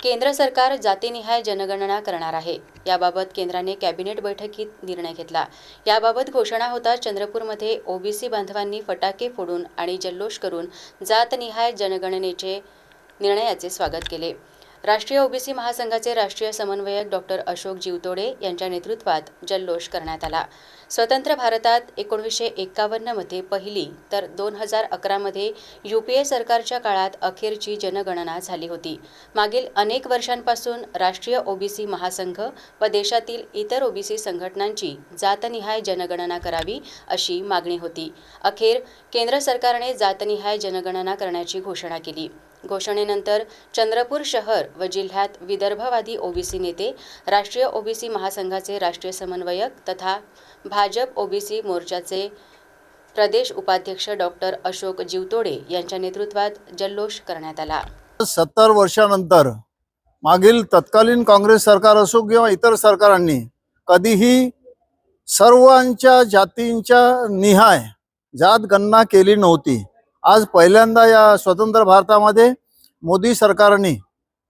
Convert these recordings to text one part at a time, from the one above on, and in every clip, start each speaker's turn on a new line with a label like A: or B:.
A: केंद्र सरकार जातीनिहाय जनगणना करणार आहे. याबाबत केंद्राने कॅबिनेट बैठकीत निर्णय घेतला. याबाबत घोषणा होताच चंद्रपूरमध्ये ओबीसी बांधवांनी फटाके फोडून आणि जल्लोष करून जातनिहाय जनगणनेचे निर्णयाचे स्वागत केले. राष्ट्रीय ओबीसी महासंघाचे राष्ट्रीय समन्वयक डॉक्टर अशोक जीवतोडे यांच्या नेतृत्वात जल्लोष करण्यात आला. स्वतंत्र भारतात एकोणीसशे एक्कावन्नमध्ये पहिली तर दोन हजार अकरामध्ये यू पी ए सरकारच्या काळात अखेरची जनगणना झाली होती. मागील अनेक वर्षांपासून राष्ट्रीय ओबीसी महासंघ व देशातील इतर ओबीसी संघटनांची जातनिहाय जनगणना करावी अशी मागणी होती. अखेर केंद्र सरकारने जातनिहाय जनगणना करण्याची घोषणा केली. घोषणेनंतर चंद्रपूर शहर व जिल्ह्यात विदर्भवादी ओबीसी नेते राष्ट्रीय ओबीसी महासंघाचे राष्ट्रीय समन्वयक तथा भाजप ओबीसी मोर्चाचे प्रदेश उपाध्यक्ष डॉक्टर अशोक जीवतोडे यांच्या नेतृत्वात जल्लोष करण्यात आला.
B: सत्तर वर्षानंतर मागील तत्कालीन काँग्रेस सरकार असो किंवा इतर सरकारांनी कधीही सर्वांच्या जातींच्या निहाय जात गणना केली नव्हती. आज पहिल्यांदा या स्वतंत्र भारतामध्ये मोदी सरकारने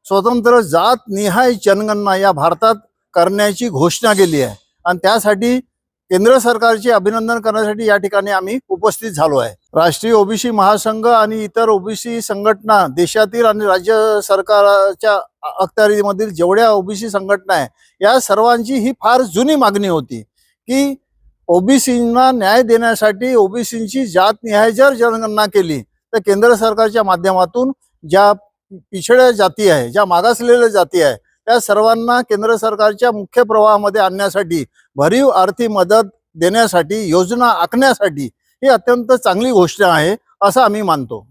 B: स्वतंत्र जात निहाय जनगणना या भारतात करण्याची घोषणा केली आहे. आणि त्यासाठी केंद्र सरकारचे अभिनंदन करण्यासाठी या ठिकाणी आम्ही उपस्थित झालो आहे. राष्ट्रीय ओबीसी महासंघ आणि इतर ओबीसी संघटना देशातील आणि राज्य सरकारच्या अखत्यारीमधील जेवढ्या ओबीसी संघटना आहे या सर्वांची ही फार जुनी मागणी होती की ओबीसींना न्याय देण्यासाठी ओबीसींची जातनिहाय जर जनगणना केली तर केंद्र सरकारच्या माध्यमातून ज्या पिछड्या जाती आहे ज्या मागासलेल्या जाती आहे त्या सर्वांना केंद्र सरकारच्या मुख्य प्रवाहामध्ये आणण्यासाठी भरीव आर्थिक मदत देण्यासाठी योजना आखण्यासाठी ही अत्यंत चांगली गोष्ट आहे असं आम्ही मानतो.